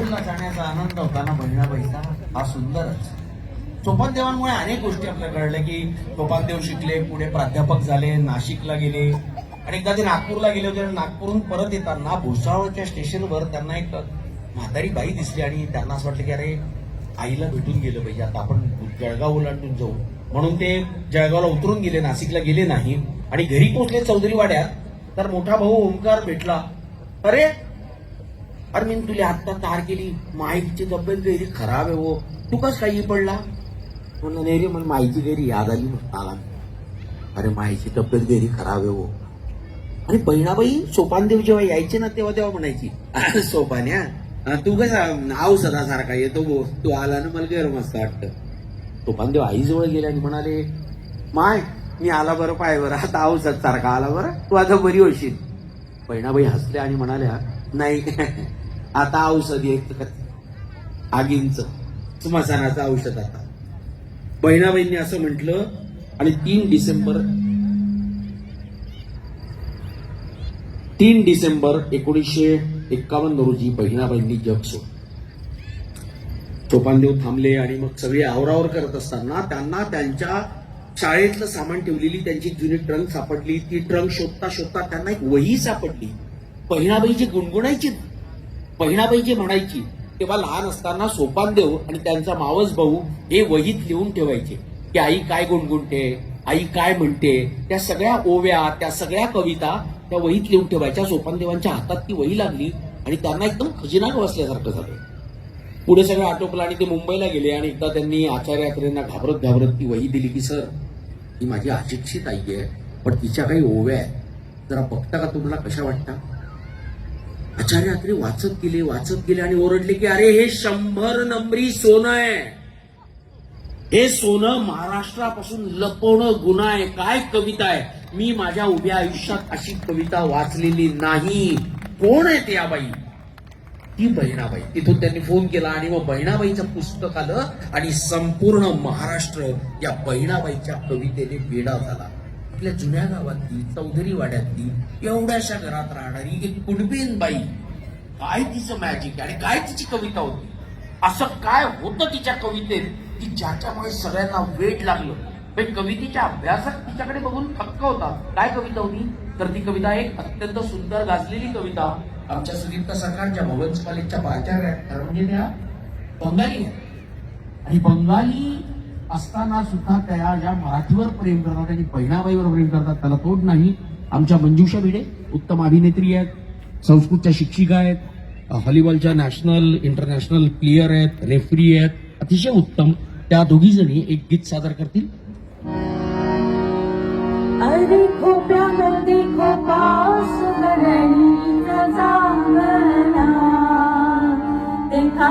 पाहण्याचा आनंद होताना बहिणाबाईचा हा सुंदरच. चोपानदेवांमुळे अनेक गोष्टी आपल्याला कळल्या की चोपानदेव शिकले पुढे प्राध्यापक झाले नाशिकला गेले. आणि एकदा ते नागपूरला गेले होते आणि नागपूरहून परत येताना भुसावळच्या स्टेशनवर त्यांना एक म्हातारी बाई दिसली आणि त्यांना असं वाटलं की अरे आईला भेटून गेलं पाहिजे आता आपण जळगाव ओलांडून जाऊ. म्हणून ते जळगावला उतरून गेले नाशिकला गेले नाही. आणि घरी पोहोचले चौधरी वाड्यात. तर मोठा भाऊ ओंकार भेटला. अरे अरे मी तुला आत्ता तार केली माईची तब्येत गैरी खराब आहे हो. तू कस काही पडला? म्हणलं नाही रे मला माईची गैरी याद आली आला अरे माईची तब्येत गैरी खराब आहे हो. आणि बहिणाबाई सोपानदेव जेव्हा यायचे ना तेव्हा तेव्हा म्हणायची सोपान सोपान्या तू कसा नाव सदा सारखा येतो गो तू आला ना मला गैर मस्त वाटतं. सोपानदेव आईजवळ गेले आणि म्हणाले माय मी आला बरं पाय बरं. आता औषध सारखा आला बरं. तू आता बरी होशील. बहिणाबाई हसल्या आणि म्हणाल्या नाही. आता औषध येत आगींचं. स्मशानाचं औषध आता. बहिणाबाईंनी असं म्हटलं आणि तीन डिसेंबर तीन डिसेंबर एकोणीसशे एक्कावन्न रोजी बहिणाबाईंनी जग सोड चोपानदेव थांबले आणि मग सगळे आवरावर करत असताना त्यांना त्यांच्या शाळेतलं सामान ठेवलेली त्यांची जुनी ट्रंक सापडली. ती ट्रंक शोधता शोधता त्यांना एक वही सापडली. बहिणाबाई जी गुणगुणायची बहिणाबाई जी म्हणायची तेव्हा लहान असताना सोपानदेव आणि त्यांचा मावस भाऊ हे वहीत लिहून ठेवायचे. की आई काय गुणगुणते आई काय म्हणते त्या सगळ्या ओव्या त्या सगळ्या कविता त्या वहीत लिहून ठेवायच्या. सोपानदेवांच्या हातात ती वही लागली आणि त्यांना एकदम खजिना बसल्यासारखं झालं. पुढे सगळं आटोपलं आणि ते मुंबईला गेले आणि एकदा त्यांनी आचार्यात्रेंना घाबरत घाबरत ती वही दिली की सर ही माझी अशिक्षित आई आहे पण तिच्या काही ओव्या आहेत. जरा बघता का तुम्हाला कशा वाटतात? आचार्य अत्रे वाचत गेले वाचत गेले आणि ओरडले की अरे हे शंभर नंबरी सोनं आहे. हे सोनं महाराष्ट्रापासून लपवणं गुन्हा आहे. काय कविता आहे? मी माझ्या उभ्या आयुष्यात अशी कविता वाचलेली नाही. कोण आहे ते बाई ती बहिणाबाई. तिथून त्यांनी फोन केला आणि मग बहिणाबाईचं पुस्तक आलं आणि संपूर्ण महाराष्ट्र या बहिणाबाईच्या कवितेने वेडा झाला. आपल्या जुन्या गावातली चौधरी वाड्यातली एवढ्याशा घरात राहणारी एक कुटबीन बाई काय तिचं मॅजिक आणि काय तिची कविता होती? असं काय होतं तिच्या कवितेत की ज्याच्यामुळे सगळ्यांना वेट लागलं? पण कवितेच्या अभ्यासात तिच्याकडे बघून थक्क होता काय कविता होती? तर ती कविता एक अत्यंत सुंदर गाजलेली कविता. आमच्या सुदीप्त सरकारच्या भवन्स कॉलेजच्या प्राचार्य म्हणजे त्या बंगाली आणि बंगाली असताना सुद्धा त्या या मराठीवर प्रेम करतात आणि बहिणाबाईवर प्रेम करतात. त्याला तोड नाही. आमच्या मंजुषा भिडे उत्तम अभिनेत्री आहेत संस्कृतच्या शिक्षिका आहेत हॉलीबॉलच्या नॅशनल इंटरनॅशनल प्लेयर आहेत रेफरी आहेत. अतिशय उत्तम. त्या दोघी जणी एक गीत सादर करतील. देखा